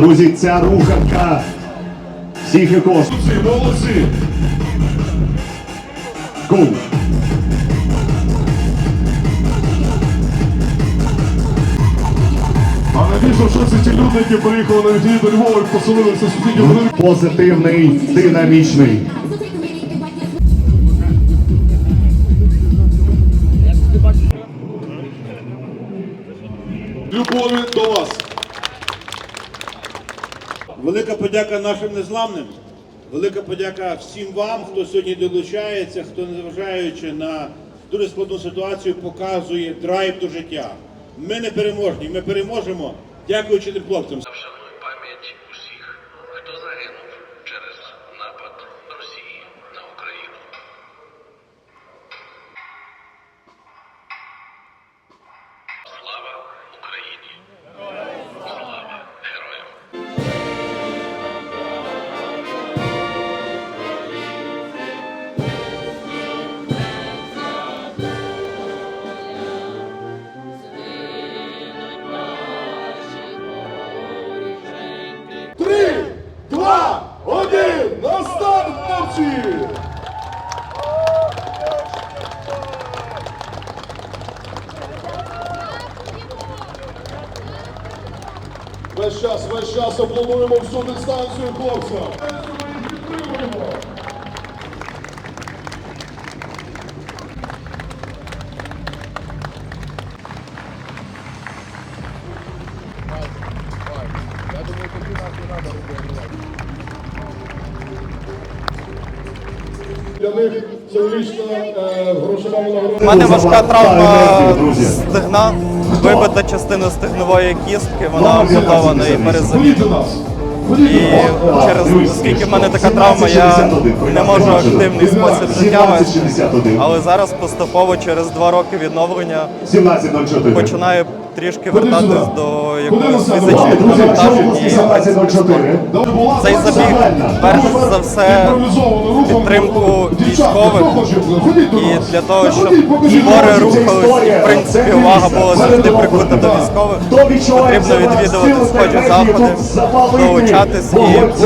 Друзі, ця руханка всіх і кожного. Молодці! Гол! А навіщо що люди, які приїхали на відвід до Львова і поселилися в сусідньому ринку? Позитивний, динамічний. Любові до Велика подяка нашим незламним. Велика подяка всім вам, хто сьогодні долучається, хто, незважаючи на дуже складну ситуацію, показує драйв до життя. Ми не переможні, ми переможемо, дякуючи тим хлопцям. Весь час, весь час аплодуємо всю дистанцію хлопцям. Для них символічна е, грошова винагорода. У мене важка травма стегна, вибита частина стегнової кістки, вона ампутована і перезавіта. До. І через оскільки в мене така травма, я не можу активний спосіб життя вести. Але зараз поступово через два роки відновлення 1704. починаю трішки вертатись до якогось фізичних навантажень. і Цей забіг перш за все підтримку військових і для того, щоб збори рухались, і в принципі увага була завжди прикута до військових. Потрібно відвідувати схожі заходи, долучатись і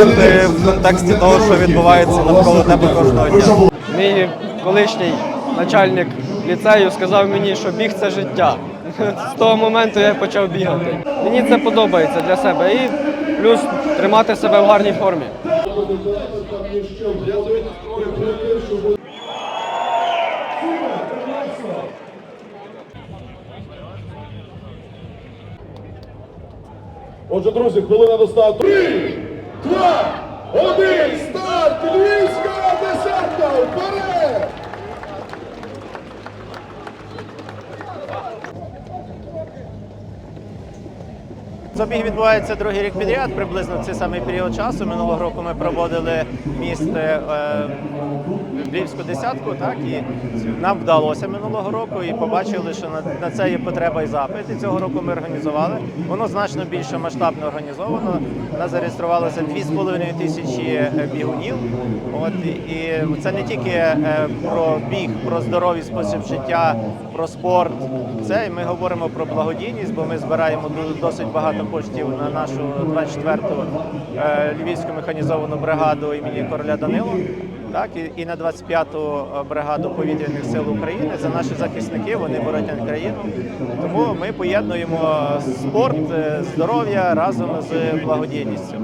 бути в контексті того, що відбувається навколо тебе кожного дня. Мій колишній начальник ліцею сказав мені, що біг це життя. З того моменту я почав бігати. Мені це подобається для себе і плюс тримати себе в гарній формі. Отже, друзі, хвилина до старту. Три, два, один, старт! Львівська десятка! Вперед! Забіг відбувається другий рік підряд, приблизно в цей самий період часу. Минулого року ми проводили міст е, Львівську десятку, так і нам вдалося минулого року і побачили, що на, на це є потреба і запит. І цього року ми організували. Воно значно більше масштабно організовано. У нас зареєструвалося 2,5 тисячі е, бігунів. От і це не тільки е, про біг, про здоровий спосіб життя, про спорт. Це ми говоримо про благодійність, бо ми збираємо досить багато коштів на нашу 24-ту е, львівську механізовану бригаду імені короля Данило. Так, і, і на 25-ту бригаду повітряних сил України це наші захисники, вони боронять країну. Тому ми поєднуємо спорт, е, здоров'я разом з благодійністю.